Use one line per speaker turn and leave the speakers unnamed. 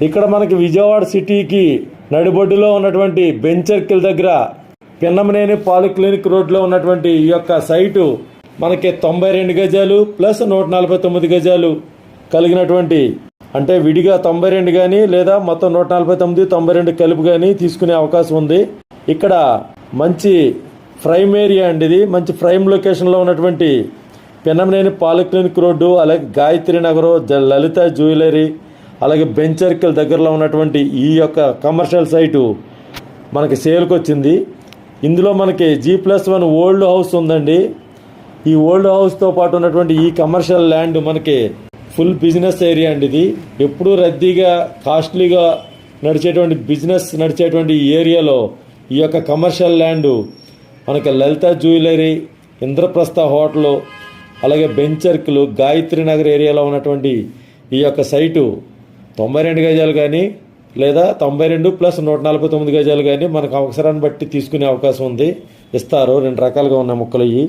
ఇక్కడ మనకి విజయవాడ సిటీకి నడిబొడ్డులో ఉన్నటువంటి బెంచర్కిల్ దగ్గర పిన్నమనేని పాలిక్లినిక్ రోడ్లో ఉన్నటువంటి ఈ యొక్క సైటు మనకి తొంభై రెండు గజాలు ప్లస్ నూట నలభై తొమ్మిది గజాలు కలిగినటువంటి అంటే విడిగా తొంభై రెండు కానీ లేదా మొత్తం నూట నలభై తొమ్మిది తొంభై రెండు కలుపు కానీ తీసుకునే అవకాశం ఉంది. ఇక్కడ మంచి ఫ్రైమ్ ఏరియా అండి ఇది. మంచి ఫ్రైమ్ లొకేషన్లో ఉన్నటువంటి పిన్నమనేని పాలిక్లినిక్ రోడ్డు అలాగే గాయత్రి నగరం జ- లలిత జ్యువెలరీ అలాగే బెంచర్కిల్ దగ్గరలో ఉన్నటువంటి ఈ యొక్క కమర్షియల్ సైటు మనకి సేల్కి వచ్చింది ఇందులో మనకి G plus one old house ఉందండి. ఈ ఓల్డ్ హౌస్తో పాటు ఉన్నటువంటి ఈ కమర్షియల్ ల్యాండ్ మనకి ఫుల్ బిజినెస్ ఏరియా అండి ఇది. ఎప్పుడూ రద్దీగా కాస్ట్లీగా నడిచేటువంటి బిజినెస్ నడిచేటువంటి ఈ ఏరియాలో ఈ యొక్క కమర్షియల్ ల్యాండ్ మనకి లలిత జ్యువెలరీ ఇంద్రప్రస్థ హోటల్ అలాగే బెంచర్కులు గాయత్రి నగర్ ఏరియాలో ఉన్నటువంటి ఈ యొక్క సైటు తొంభై రెండు గజాలు కానీ లేదా తొంభై రెండు ప్లస్ నూట నలభై తొమ్మిది గజాలు కానీ మనకు అవసరాన్ని బట్టి తీసుకునే అవకాశం ఉంది. ఇస్తారు. రెండు రకాలుగా ఉన్న మొక్కలు ఇవి.